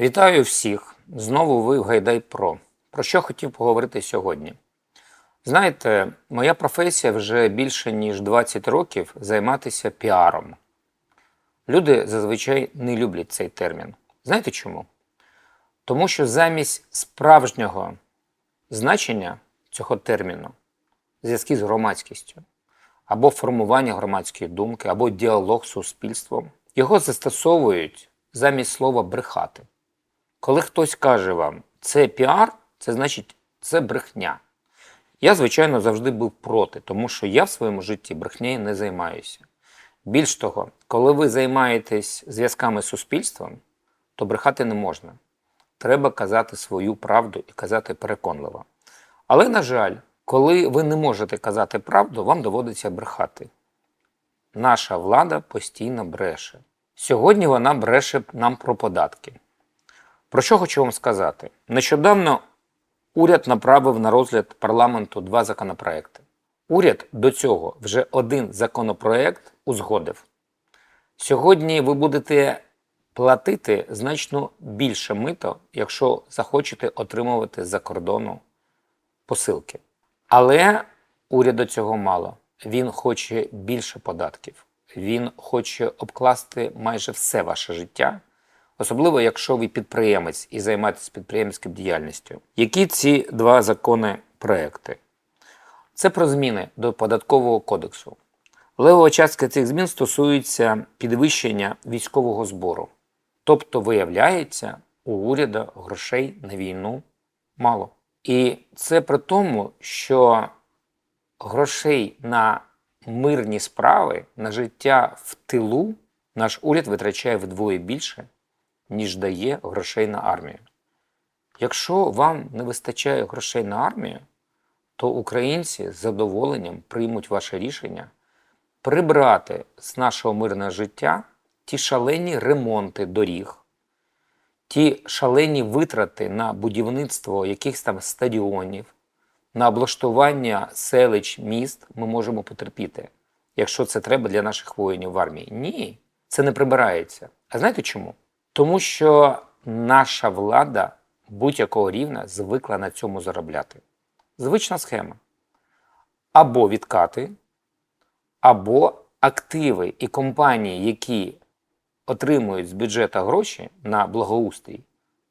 Вітаю всіх! Знову ви в Гайдай Про. Про що хотів поговорити сьогодні? Знаєте, моя професія вже більше ніж 20 років займатися піаром. Люди зазвичай не люблять цей термін. Знаєте чому? Тому що замість справжнього значення цього терміну зв'язки з громадськістю, або формування громадської думки, або діалог з суспільством, його застосовують замість слова брехати. Коли хтось каже вам, це піар, це значить це брехня. Я, звичайно, завжди був проти, тому що я в своєму житті брехнею не займаюся. Більш того, коли ви займаєтесь зв'язками з суспільством, то брехати не можна. Треба казати свою правду і казати переконливо. Але, на жаль, коли ви не можете казати правду, вам доводиться брехати. Наша влада постійно бреше. Сьогодні вона бреше нам про податки. Про що хочу вам сказати? Нещодавно уряд направив на розгляд парламенту два законопроекти. Уряд до цього вже один законопроект узгодив. Сьогодні ви будете платити значно більше мито, якщо захочете отримувати за кордону посилки. Але уряду цього мало. Він хоче більше податків. Він хоче обкласти майже все ваше життя, особливо якщо ви підприємець і займаєтесь підприємською діяльністю. Які ці два закони проекти? Це про зміни до податкового кодексу. Левова частка цих змін стосується підвищення військового збору. Тобто, виявляється, у уряду грошей на війну мало. І це при тому, що грошей на мирні справи, на життя в тилу наш уряд витрачає вдвоє більше, ніж дає грошей на армію. Якщо вам не вистачає грошей на армію, то українці з задоволенням приймуть ваше рішення прибрати з нашого мирного життя ті шалені ремонти доріг, ті шалені витрати на будівництво якихось там стадіонів, на облаштування селищ, міст ми можемо потерпіти, якщо це треба для наших воїнів в армії. Ні, це не прибирається. А знаєте чому? Тому що наша влада будь-якого рівня звикла на цьому заробляти. Звична схема. Або відкати, або активи і компанії, які отримують з бюджету гроші на благоустрій,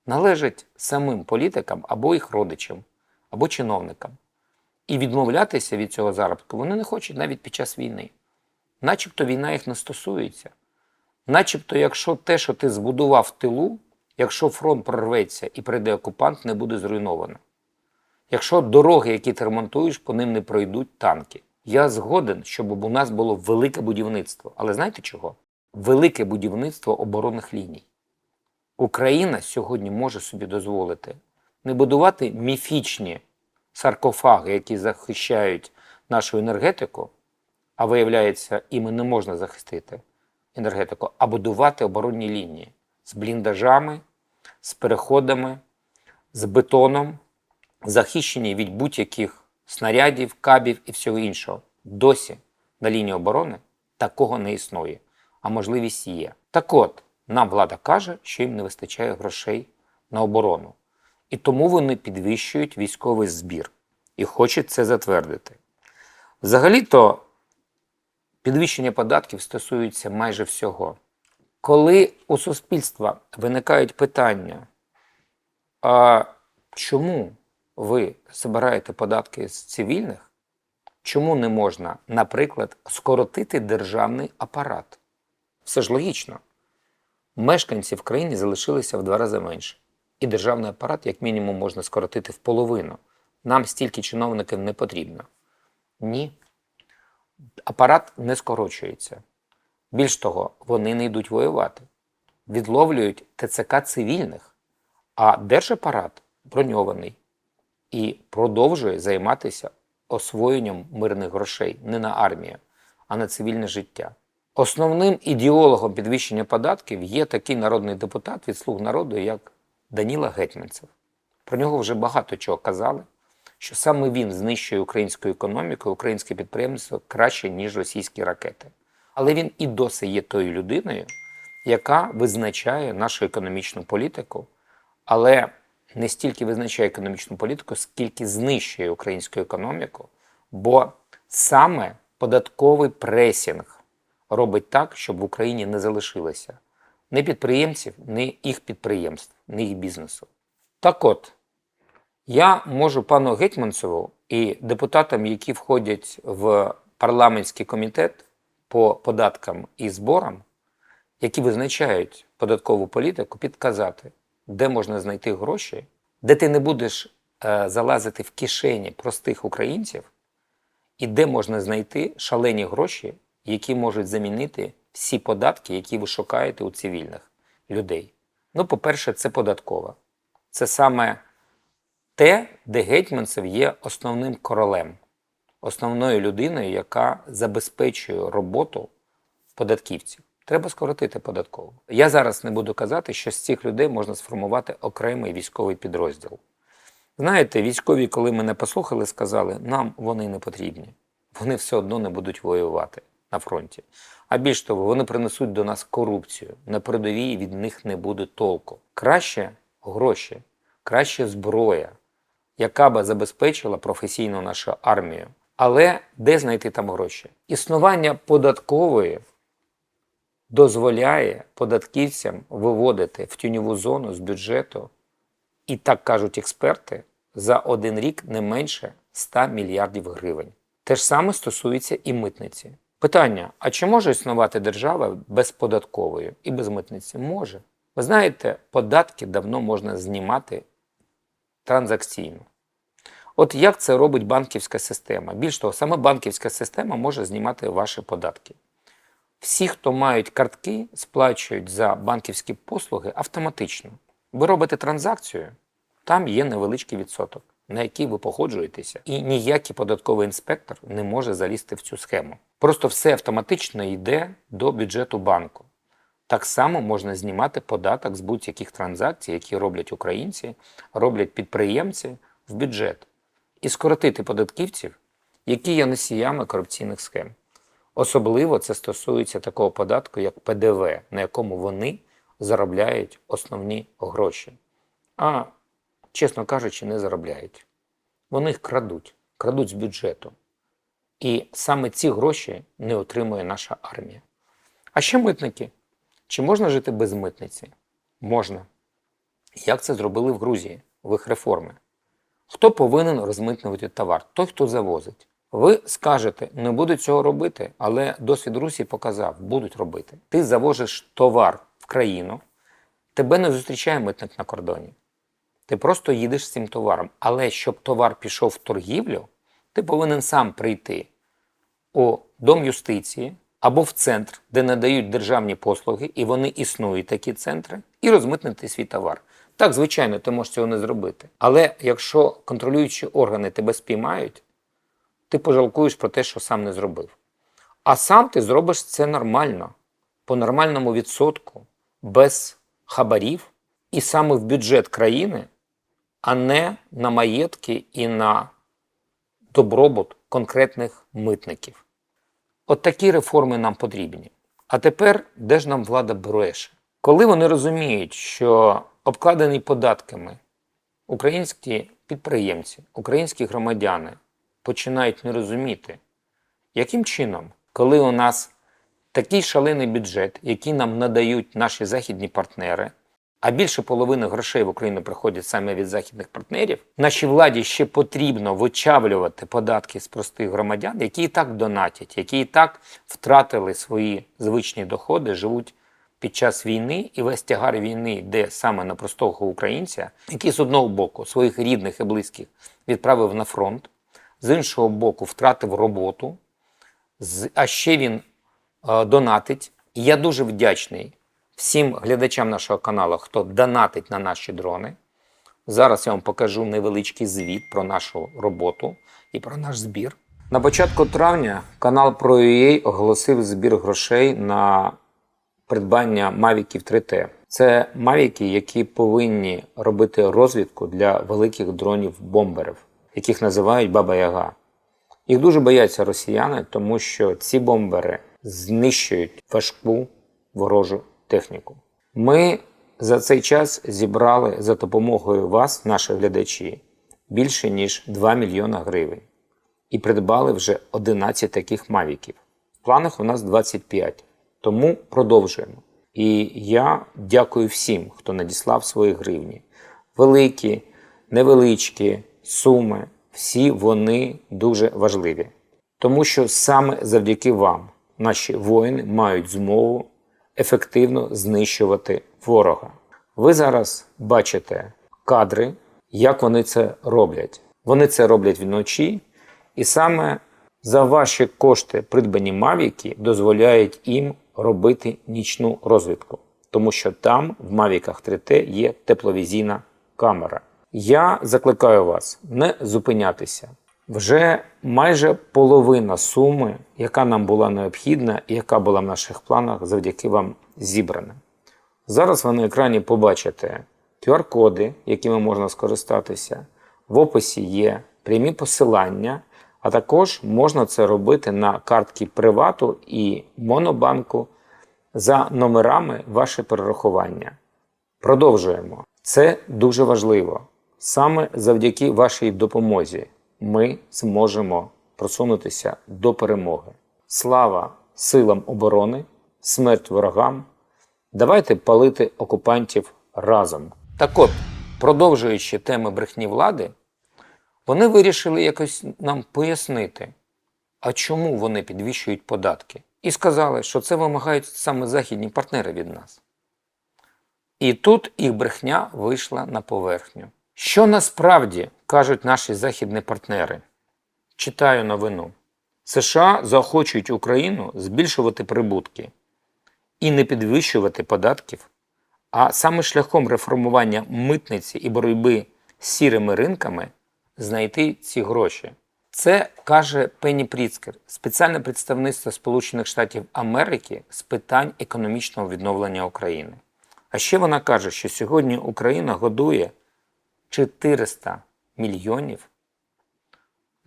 належать самим політикам або їх родичам, або чиновникам. І відмовлятися від цього заробітку вони не хочуть навіть під час війни. Начебто війна їх не стосується. Начебто, якщо те, що ти збудував в тилу, якщо фронт прорветься і прийде окупант, не буде зруйновано. Якщо дороги, які ти ремонтуєш, по ним не пройдуть танки. Я згоден, щоб у нас було велике будівництво. Але знаєте чого? Велике будівництво оборонних ліній. Україна сьогодні може собі дозволити не будувати міфічні саркофаги, які захищають нашу енергетику, а виявляється, іми не можна захистити енергетику, а будувати оборонні лінії з бліндажами, з переходами, з бетоном, захищені від будь-яких снарядів, кабів і всього іншого. Досі на лінії оборони такого не існує, а можливість є. Так от, нам влада каже, що їм не вистачає грошей на оборону. І тому вони підвищують військовий збір і хочуть це затвердити. Взагалі-то підвищення податків стосується майже всього. Коли у суспільства виникають питання, а чому ви збираєте податки з цивільних, чому не можна, наприклад, скоротити державний апарат? Все ж логічно. Мешканців в країні залишилися в два рази менше. І державний апарат, як мінімум, можна скоротити в половину. Нам стільки чиновників не потрібно. Ні. Апарат не скорочується. Більш того, вони не йдуть воювати. Відловлюють ТЦК цивільних, а держапарат броньований і продовжує займатися освоєнням мирних грошей не на армію, а на цивільне життя. Основним ідеологом підвищення податків є такий народний депутат від слуг народу, як Даніла Гетьманцев. Про нього вже багато чого казали, що саме він знищує українську економіку, українське підприємство краще, ніж російські ракети. Але він і досі є тою людиною, яка визначає нашу економічну політику але не стільки визначає економічну політику, скільки знищує українську економіку, бо саме податковий пресінг робить так, щоб в Україні не залишилося ні підприємців, ні їх підприємств, ні їх бізнесу. Так от, я можу пану Гетьманцеву і депутатам, які входять в парламентський комітет по податкам і зборам, які визначають податкову політику, підказати, де можна знайти гроші, де ти не будеш е, залазити в кишені простих українців, і де можна знайти шалені гроші, які можуть замінити всі податки, які ви шукаєте у цивільних людей. Ну, по-перше, це податкова. Це саме те, де Гетьманцев є основним королем, основною людиною, яка забезпечує роботу податківців. Треба скоротити податкову. Я зараз не буду казати, що з цих людей можна сформувати окремий військовий підрозділ. Знаєте, військові, коли мене послухали, сказали, нам вони не потрібні. Вони все одно не будуть воювати на фронті. А більш того, вони принесуть до нас корупцію. На передовій від них не буде толку. Краще гроші, краще зброя, яка би забезпечила професійну нашу армію. Але де знайти там гроші? Існування податкової дозволяє податківцям виводити в тіньову зону з бюджету, і так кажуть експерти, за один рік не менше 100 мільярдів гривень. Те ж саме стосується і митниці. Питання: а чи може існувати держава без податкової і без митниці? Може. Ви знаєте, податки давно можна знімати транзакційно. От як це робить банківська система? Більш того, саме банківська система може знімати ваші податки. Всі, хто мають картки, сплачують за банківські послуги автоматично. Ви робите транзакцію, там є невеличкий відсоток, на який ви погоджуєтеся, і ніякий податковий інспектор не може залізти в цю схему. Просто все автоматично йде до бюджету банку. Так само можна знімати податок з будь-яких транзакцій, які роблять українці, роблять підприємці в бюджет, і скоротити податківців, які є носіями корупційних схем. Особливо це стосується такого податку, як ПДВ, на якому вони заробляють основні гроші. А, чесно кажучи, не заробляють. Вони їх крадуть, крадуть з бюджету. І саме ці гроші не отримує наша армія. А ще митники. Чи можна жити без митниці? Можна. Як це зробили в Грузії, в їх реформи? Хто повинен розмитнювати товар? Той, хто завозить. Ви скажете, не буду цього робити, але досвід Русі показав, будуть робити. Ти завозиш товар в країну, тебе не зустрічає митник на кордоні. Ти просто їдеш з цим товаром. Але щоб товар пішов в торгівлю, ти повинен сам прийти у дом юстиції або в центр, де надають державні послуги, і вони існують такі центри, і розмитнити свій товар. Так, звичайно, ти можеш цього не зробити. Але якщо контролюючі органи тебе спіймають, ти пожалкуєш про те, що сам не зробив. А сам ти зробиш це нормально, по нормальному відсотку, без хабарів, і саме в бюджет країни, а не на маєтки і на добробут конкретних митників. От такі реформи нам потрібні. А тепер де ж нам влада бреше? Коли вони розуміють, що обкладені податками українські підприємці, українські громадяни починають не розуміти, яким чином, коли у нас такий шалений бюджет, який нам надають наші західні партнери, а більше половини грошей в Україну приходять саме від західних партнерів, нашій владі ще потрібно вичавлювати податки з простих громадян, які і так донатять, які і так втратили свої звичні доходи, живуть під час війни, і весь тягар війни йде саме на простого українця, який з одного боку своїх рідних і близьких відправив на фронт, з іншого боку, втратив роботу, а ще він е, донатить. Я дуже вдячний всім глядачам нашого каналу, хто донатить на наші дрони. Зараз я вам покажу невеличкий звіт про нашу роботу і про наш збір. На початку травня канал ProUA оголосив збір грошей на придбання Мавіків 3T. Це мавіки, які повинні робити розвідку для великих дронів-бомберів, яких називають Баба Яга. Їх дуже бояться росіяни, тому що ці бомбери знищують важку ворожу техніку. Ми за цей час зібрали за допомогою вас, наші глядачі, більше ніж 2 мільйона гривень і придбали вже 11 таких мавіків. В планах у нас 25, тому продовжуємо. І я дякую всім, хто надіслав свої гривні. Великі, невеличкі суми, всі вони дуже важливі. Тому що саме завдяки вам наші воїни мають змогу ефективно знищувати ворога. Ви зараз бачите кадри, як вони це роблять. Вони це роблять вночі, і саме за ваші кошти придбані мавіки дозволяють їм робити нічну розвідку, тому що там в мавіках 3T є тепловізійна камера. Я закликаю вас не зупинятися. Вже майже половина суми, яка нам була необхідна і яка була в наших планах, завдяки вам зібрана. Зараз ви на екрані побачите QR-коди, якими можна скористатися. В описі є прямі посилання, а також можна це робити на картки Привату і Монобанку за номерами ваше перерахування. Продовжуємо. Це дуже важливо. Саме завдяки вашій допомозі ми зможемо просунутися до перемоги. Слава силам оборони, смерть ворогам. Давайте палити окупантів разом. Так от, продовжуючи теми брехні влади, вони вирішили якось нам пояснити, а чому вони підвищують податки. І сказали, що це вимагають саме західні партнери від нас. І тут їх брехня вийшла на поверхню. Що насправді кажуть наші західні партнери? Читаю новину. США заохочують Україну збільшувати прибутки і не підвищувати податків, а саме шляхом реформування митниці і боротьби з сірими ринками знайти ці гроші. Це каже Пенні Пріцкер, спеціальне представництво Сполучених Штатів Америки з питань економічного відновлення України. А ще вона каже, що сьогодні Україна годує 400 мільйонів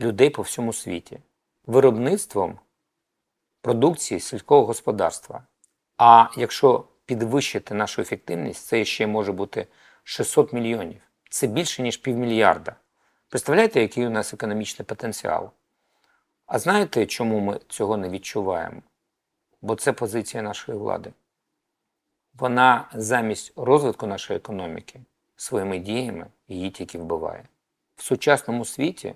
людей по всьому світі виробництвом продукції сільського господарства. А якщо підвищити нашу ефективність, це ще може бути 600 мільйонів. Це більше, ніж півмільярда. Представляєте, який у нас економічний потенціал? А знаєте, чому ми цього не відчуваємо? Бо це позиція нашої влади. Вона замість розвитку нашої економіки своїми діями її тільки вбиває. В сучасному світі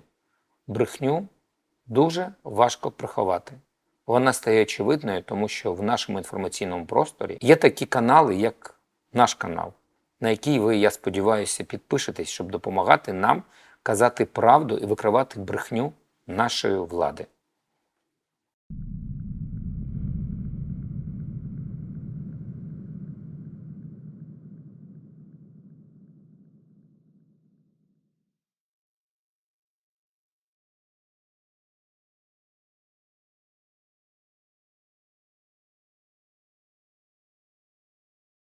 брехню дуже важко приховати. Вона стає очевидною, тому що в нашому інформаційному просторі є такі канали, як наш канал, на який ви, я сподіваюся, підпишетесь, щоб допомагати нам казати правду і викривати брехню нашої влади.